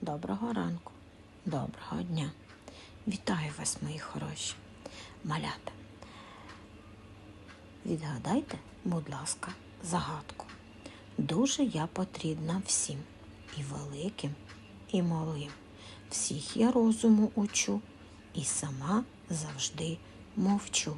Доброго ранку, доброго дня. Вітаю вас, мої хороші малята. Відгадайте, будь ласка, загадку. Дуже я потрібна всім, і великим, і малим. Всіх я розуму учу, і сама завжди мовчу.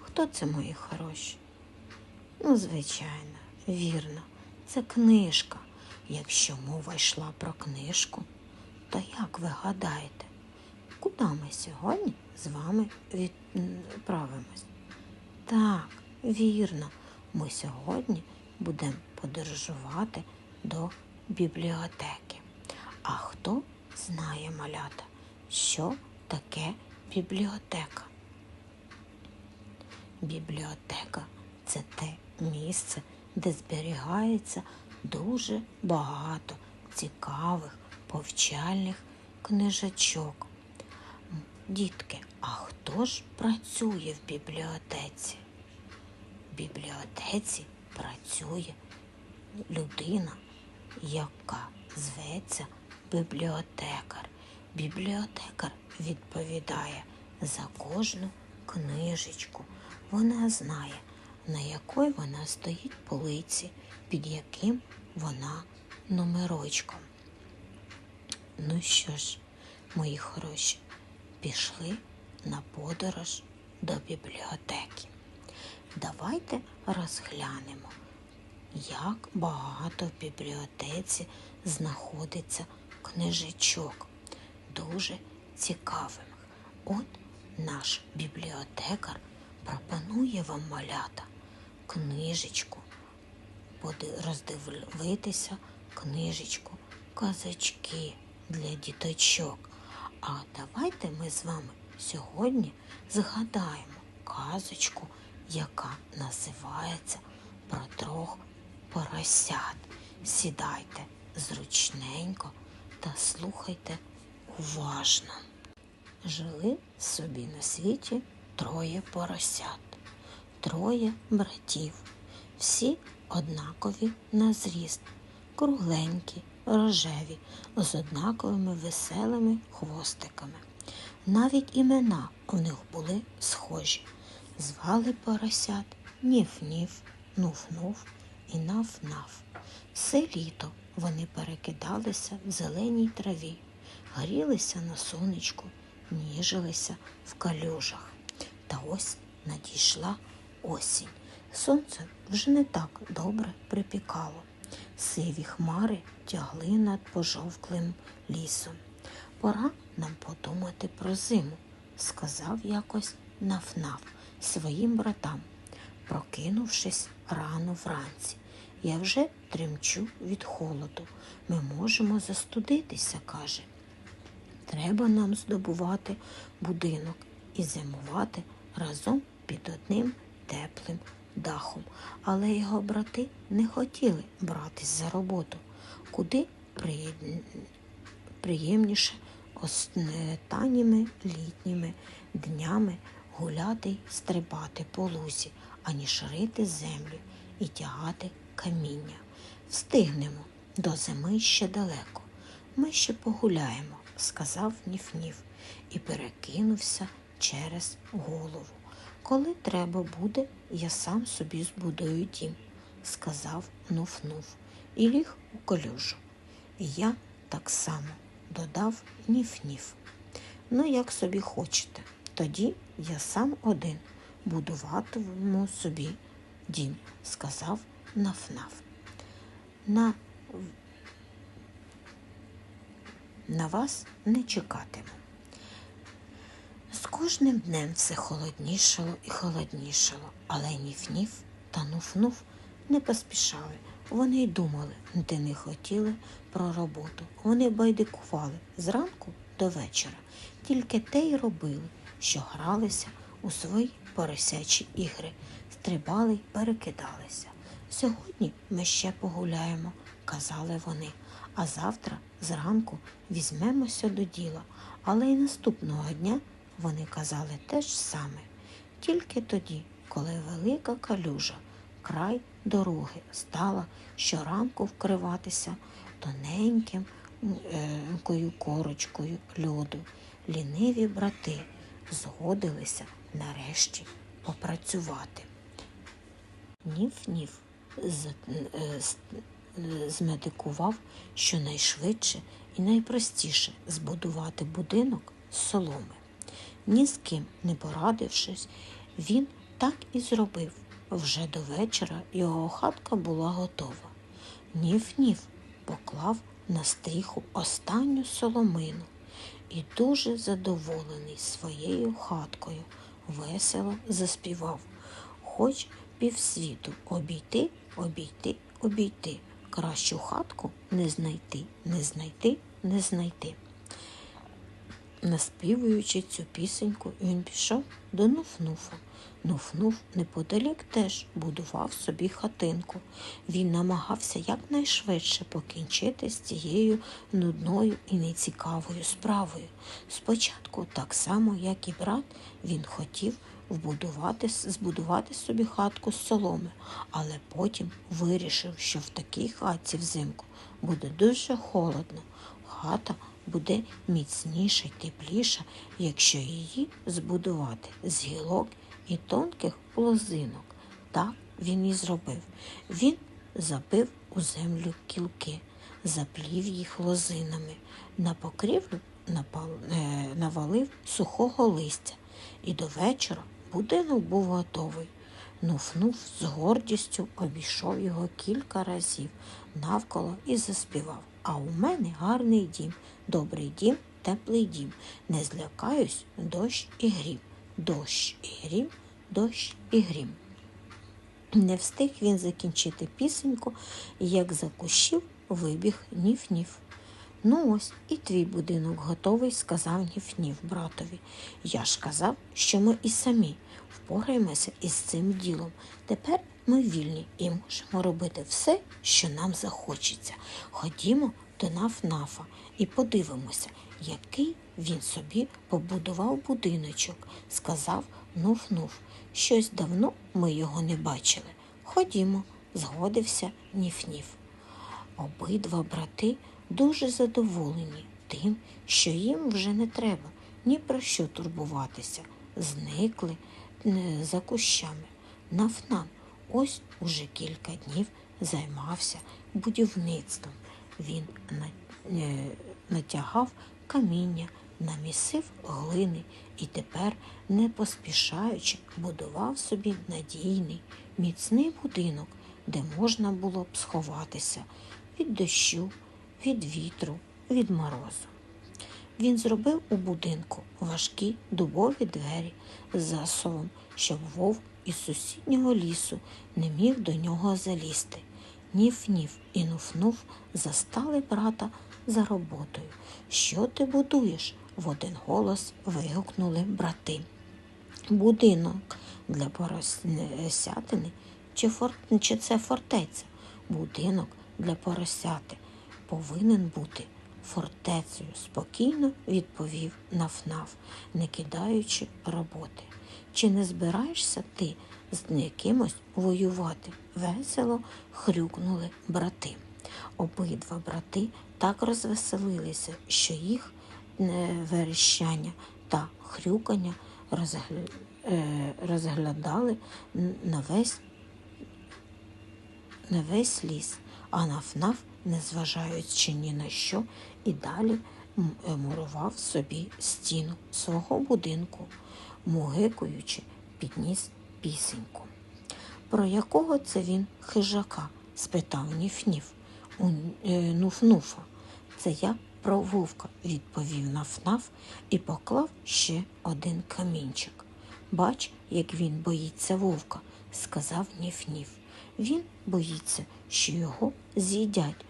Хто це мої хороші? Ну, звичайно, вірно, це книжка. Якщо мова йшла про книжку, то як ви гадаєте, куди ми сьогодні з вами відправимось? Так, вірно, ми сьогодні будемо подорожувати до бібліотеки. А хто знає малята, що таке бібліотека? Бібліотека це те місце, де зберігається дуже багато цікавих повчальних книжечок. Дітки, а хто ж працює в бібліотеці? В бібліотеці працює людина, яка зветься бібліотекар. Бібліотекар відповідає за кожну книжечку. Вона знає, на якій вона стоїть полиці, під яким вона номерочком. Ну що ж, мої хороші, пішли на подорож до бібліотеки. Давайте розглянемо, як багато в бібліотеці знаходиться книжечок, дуже цікавих. От наш бібліотекар пропонує вам малята книжечку, роздивитися книжечку, казачки для діточок. А давайте ми з вами сьогодні згадаємо казочку, яка називається про трьох поросят. Сідайте зручненько та слухайте уважно. Жили собі на світі троє поросят, троє братів, всі однакові на зріст, кругленькі, рожеві, з однаковими веселими хвостиками. Навіть імена у них були схожі. Звали поросят Ніф-Ніф, Нуф-Нуф і Наф-Наф. Все літо вони перекидалися в зеленій траві, грілися на сонечку, ніжилися в калюжах. Та ось надійшла осінь. Сонце вже не так добре припікало. Сиві хмари тягли над пожовклим лісом. Пора нам подумати про зиму, сказав якось нафнаф своїм братам, прокинувшись рано вранці. Я вже тремчу від холоду. Ми можемо застудитися, каже. Треба нам здобувати будинок і зимувати разом під одним теплим дахом. Але його брати не хотіли братись за роботу, куди приємніше останніми літніми днями гуляти й стрибати по лузі, аніж рити землю і тягати каміння. Встигнемо до зими ще далеко. Ми ще погуляємо, сказав Ніф-Ніф і перекинувся через голову. Коли треба буде, я сам собі збудую дім, сказав Нуф-Нуф і ліг у колюжу. І я так само додав Ніф-Ніф. Ну, як собі хочете, тоді я сам один будуватиму собі дім, сказав Наф-Наф. На на вас не чекатиму. Кожним днем все холоднішало і холоднішало, але ніф-ніф та нуф-нуф не поспішали. Вони й думали, де не хотіли про роботу. Вони байдикували зранку до вечора, тільки те й робили, що гралися у свої поросячі ігри, стрибали й перекидалися. Сьогодні ми ще погуляємо, казали вони, а завтра зранку візьмемося до діла, але й наступного дня вони казали те ж саме. Тільки тоді, коли велика калюжа, край дороги стала щоранку вкриватися тоненьким маленькою корочкою льоду. Ліниві брати згодилися нарешті попрацювати. Ніф-ніф з- е, е, змедикував щонайшвидше і найпростіше збудувати будинок з соломи. Ні з ким не порадившись, він так і зробив. Вже до вечора його хатка була готова. Ніф-ніф поклав на стріху останню соломину і дуже задоволений своєю хаткою весело заспівав. Хоч півсвіту обійти, обійти, обійти. Кращу хатку не знайти, не знайти, не знайти. Наспівуючи цю пісеньку, він пішов до Нуфнуфа. Нуфнуф неподалік теж будував собі хатинку. Він намагався якнайшвидше покінчити з цією нудною і нецікавою справою. Спочатку, так само, як і брат, він хотів вбудувати, збудувати собі хатку з соломи, але потім вирішив, що в такій хатці взимку буде дуже холодно. Хата буде міцніша й тепліша, якщо її збудувати з гілок і тонких лозинок. Так він і зробив. Він забив у землю кілки, заплів їх лозинами, на покрівлю е, навалив сухого листя, і до вечора будинок був готовий. Нуфнув з гордістю обійшов його кілька разів навколо і заспівав. А у мене гарний дім, добрий дім, теплий дім. Не злякаюсь дощ і грім, дощ і грім, дощ і грім. Не встиг він закінчити пісеньку, як за кущів вибіг ніф-ніф. Ну ось і твій будинок готовий, сказав Ніф-Ніф братові. Я ж казав, що ми і самі впораємося із цим ділом. Тепер ми вільні і можемо робити все, що нам захочеться. Ходімо до Наф-Нафа і подивимося, який він собі побудував будиночок, сказав Нуф-Нуф. Щось давно ми його не бачили. Ходімо, згодився Ніф-Ніф. Обидва брати дуже задоволені тим, що їм вже не треба ні про що турбуватися. Зникли е, за кущами. Нафнам ось уже кілька днів займався будівництвом. Він е, натягав каміння, намісив глини і тепер, не поспішаючи, будував собі надійний, міцний будинок, де можна було б сховатися від дощу, від вітру, від морозу. Він зробив у будинку важкі дубові двері з засовом, щоб вовк із сусіднього лісу не міг до нього залізти. Ніф-ніф і нуф-нуф застали брата за роботою. Що ти будуєш? в один голос вигукнули брати. Будинок для поросятини чи, фор... чи це фортеця? Будинок для поросяти повинен бути фортецею, спокійно відповів Нафнаф, не кидаючи роботи. Чи не збираєшся ти з якимось воювати? Весело хрюкнули брати. Обидва брати так розвеселилися, що їх е, верещання та хрюкання е, розглядали на весь на весь ліс, а нафнаф, незважаючи ні на що, і далі е, мурував собі стіну свого будинку, мугикуючи, підніс пісеньку. Про якого це він хижака? спитав Ніф-Ніф у е, Нуф-Нуфа. Це я про вовка, відповів Наф-Наф і поклав ще один камінчик. Бач, як він боїться вовка, сказав Ніф-Ніф. Він боїться, що його з'їдять,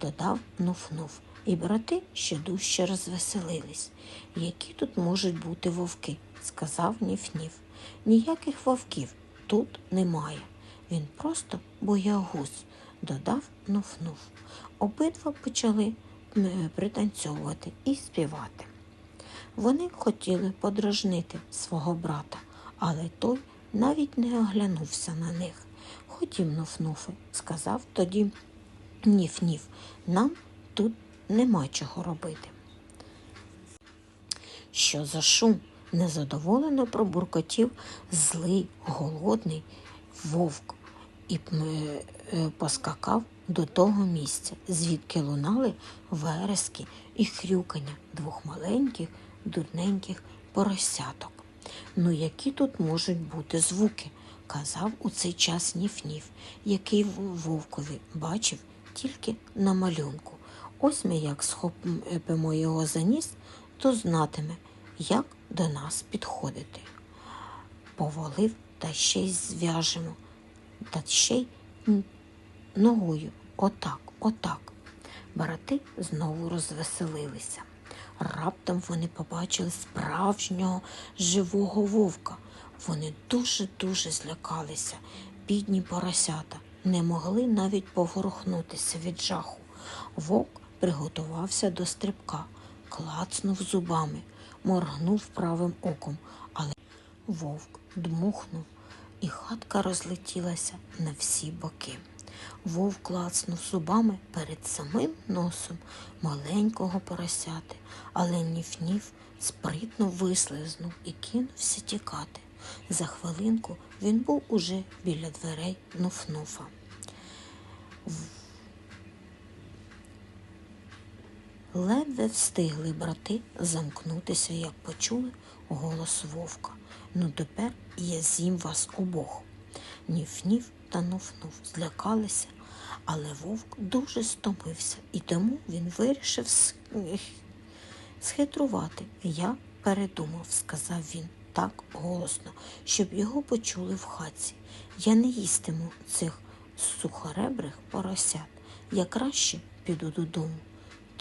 додав Нуф-Нуф. І брати ще дужче розвеселились. Які тут можуть бути вовки? Сказав Ніф-Ніф. Ніяких вовків тут немає. Він просто боягуз, додав Нуф-Нуф. Обидва почали пританцьовувати і співати. Вони хотіли подражнити свого брата, але той навіть не оглянувся на них. Ходім, Нуф-Нуфи, сказав тоді Ніф-Ніф, нам тут нема чого робити. Що за шум? Незадоволено пробуркотів злий, голодний вовк і е, поскакав до того місця, звідки лунали верески і хрюкання двох маленьких, дурненьких поросяток. Ну, які тут можуть бути звуки? казав у цей час Ніф-Ніф, який вовкові бачив тільки на малюнку. Ось ми як схопимо його за ніс, то знатиме, як до нас підходити. Повалив та ще й зв'яжемо, та ще й ногою. Отак, отак. Брати знову розвеселилися. Раптом вони побачили справжнього живого вовка. Вони дуже-дуже злякалися. Бідні поросята не могли навіть поворухнутися від жаху. Вовк приготувався до стрибка, клацнув зубами, моргнув правим оком, але вовк дмухнув, і хатка розлетілася на всі боки. Вовк клацнув зубами перед самим носом маленького поросяти, але ніф-ніф спритно вислизнув і кинувся тікати. За хвилинку він був уже біля дверей Нуфнуфа. Ледве встигли брати замкнутися, як почули голос вовка. Ну тепер я з'їм вас обох. Ніф-ніф та нуф-нуф злякалися, але вовк дуже стомився, і тому він вирішив схитрувати. Я передумав, сказав він так голосно, щоб його почули в хаті. Я не їстиму цих сухоребрих поросят. Я краще піду додому.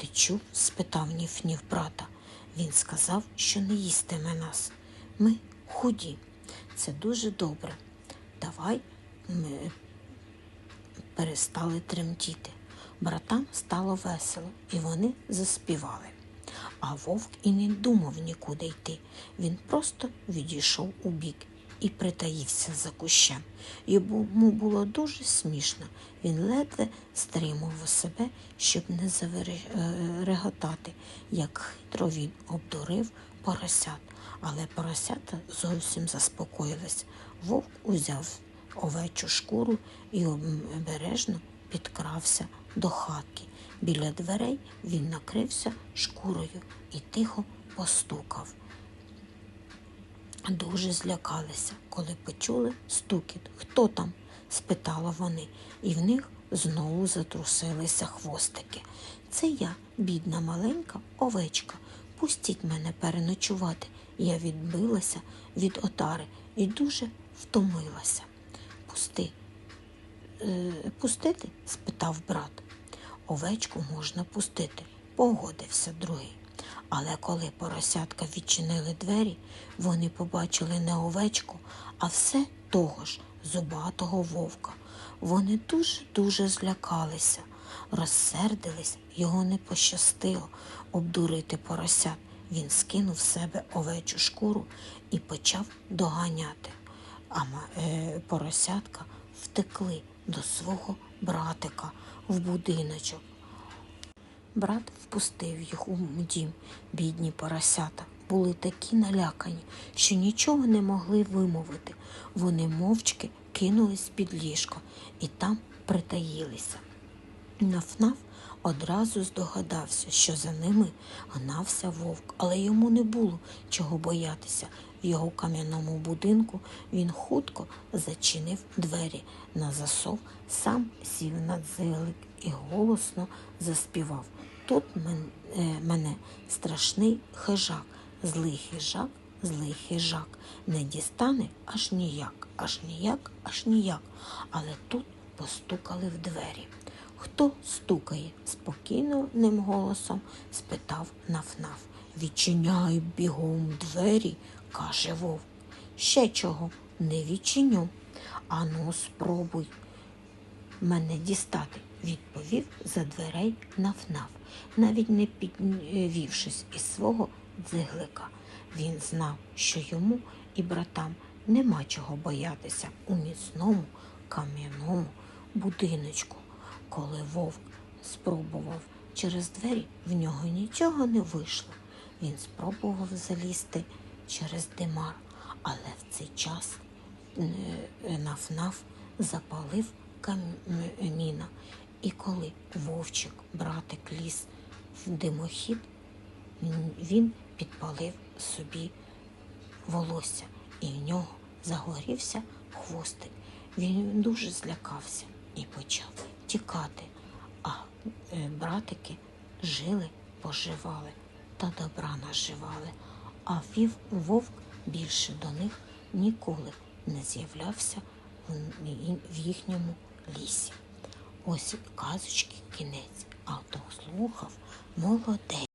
Ти чув? спитав Ніф-Ніф брата. Він сказав, що не їстиме нас. Ми худі. Це дуже добре. Давай ми перестали тремтіти. Братам стало весело, і вони заспівали. А вовк і не думав нікуди йти. Він просто відійшов у бік і притаївся за кущем. Йому було дуже смішно. Він ледве стримував себе, щоб не зареготати, як хитро він обдурив поросят. Але поросята зовсім заспокоїлись. Вовк узяв овечу шкуру і обережно підкрався до хатки. Біля дверей він накрився шкурою і тихо постукав. Дуже злякалися, коли почули стукіт. Хто там? спитали вони, і в них знову затрусилися хвостики. Це я, бідна маленька овечка. Пустіть мене переночувати. Я відбилася від отари і дуже втомилася. Пусти. Е, пустити? спитав брат. Овечку можна пустити, погодився другий. Але коли поросятка відчинили двері, вони побачили не овечку, а все того ж зубатого вовка. Вони дуже-дуже злякалися, розсердились, його не пощастило обдурити поросят. Він скинув з себе овечу шкуру і почав доганяти. А е, поросятка втекли до свого братика в будиночок. Брат впустив їх у дім. Бідні поросята були такі налякані, що нічого не могли вимовити. Вони мовчки кинулись під ліжко і там притаїлися. Нафнаф одразу здогадався, що за ними гнався вовк, але йому не було чого боятися. В його кам'яному будинку він хутко зачинив двері на засов, сам сів на дзелик і голосно заспівав. Тут е, мене страшний хижак, злий хижак, злий хижак, не дістане аж ніяк, аж ніяк, аж ніяк. Але тут постукали в двері. Хто стукає? спокійним голосом спитав Нафнаф. Відчиняй бігом двері, каже вовк. Ще чого не відчиню. Ану, спробуй мене дістати, відповів за дверей Нафнаф, навіть не підвівшись із свого дзиглика. Він знав, що йому і братам нема чого боятися у міцному кам'яному будиночку. Коли вовк спробував через двері в нього нічого не вийшло. Він спробував залізти через димар, але в цей час е, наф-наф запалив каміна. І коли вовчик, братик ліз в димохід, він підпалив собі волосся, і в нього загорівся хвостик. Він дуже злякався і почав тікати. А е, братики жили, поживали та добра наживали. А вів вовк більше до них ніколи не з'являвся в, в їхньому лісі. Ось казочки кінець, а хто слухав молодець.